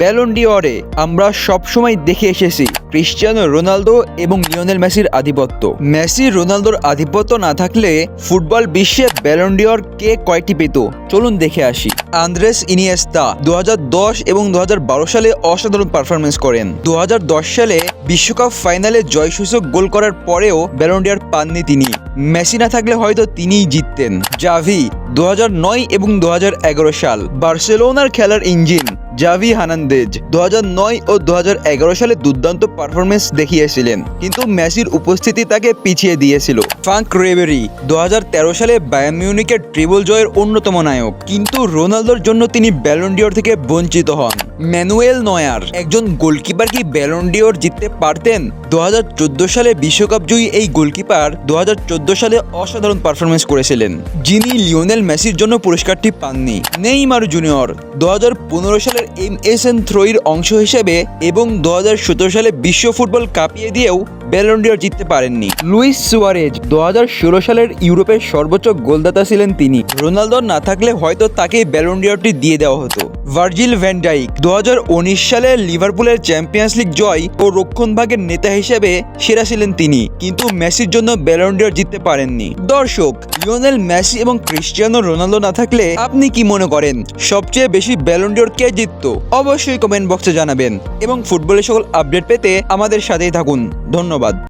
ব্যালন্ডিওরে আমরা সবসময় দেখে এসেছি ক্রিশ্চিয়ানো রোনালদো এবং লিওনেল মেসির আধিপত্য। মেসি রোনালদোর আধিপত্য না থাকলে ফুটবল বিশ্বে ব্যালন্ডিওর কে কয়টি পেত? চলুন দেখে আসি। আন্দ্রেস ইনিয়েস্তা দু হাজার দশ এবং দু হাজার বারো সালে অসাধারণ পারফরমেন্স করেন। দু হাজার দশ সালে বিশ্বকাপ ফাইনালে জয়সূচক গোল করার পরেও ব্যালন্ডিয়ার পাননি তিনি। মেসি না থাকলে হয়তো তিনিই জিততেন। জাভি দু হাজার নয় এবং দু হাজার এগারো সাল। বার্সেলোনার খেলার ইঞ্জিন, জাভি হানান্দেজ দু হাজার নয় ও দু হাজার এগারো সালে দুর্দান্ত পারফরমেন্স দেখিয়েছিলেন। কিন্তু মেসির উপস্থিতি তাকে পিছিয়ে দিয়েছিল। ফ্রাঙ্ক রেবেরি দু হাজার তেরো সালে বায়ার্ন মিউনিকের ট্রিবল জয়ের অন্যতম নায়ক। কিন্তু রোনালদোর জন্য তিনি ব্যালন্ডিওর থেকে বঞ্চিত হন। ম্যানুয়েল নয়ার, একজন গোলকিপার কি ব্যালন্ডিওর জিততে পারতেন? দু হাজার চোদ্দ সালে বিশ্বকাপ জয়ী এই গোলকিপার দু হাজার চোদ্দ সালে অসাধারণ পারফরমেন্স করেছিলেন। যিনি লিওনেল মেসির জন্য পুরস্কারটি পাননি। নেইমার জুনিয়র দু হাজার পনেরো সালের এম এস এন থ্রোয়ের অংশ হিসেবে এবং দু হাজার সতেরো সালে বিশ্ব ফুটবল কাঁপিয়ে দিয়েও ব্যালন্ডিয়র জিততে পারেননি। লুইস সুয়ারেজ দু হাজার ষোলো সালের ইউরোপের সর্বোচ্চ গোলদাতা ছিলেন তিনি। রোনালদো না থাকলে হয়তো তাকে ব্যালন্ডিয়রটি দিয়ে দেওয়া হতো। ভার্জিল ভ্যান্ডাইক দু সালে লিভারপুলের চ্যাম্পিয়ন্স লিগ জয় ও রক্ষণভাগের নেতা হিসেবে সেরা ছিলেন তিনি। কিন্তু মেসির জন্য ব্যালন্ডিয়র জিততে পারেননি। দর্শক, লিওনেল মেসি এবং ক্রিশ্চিয়ানো রোনালদো না থাকলে আপনি কি মনে করেন? সবচেয়ে বেশি ব্যালন্ডিয়র কে জিততো? অবশ্যই কমেন্ট বক্সে জানাবেন। এবং ফুটবলের সকল আপডেট পেতে আমাদের সাথেই থাকুন। ধন্যবাদ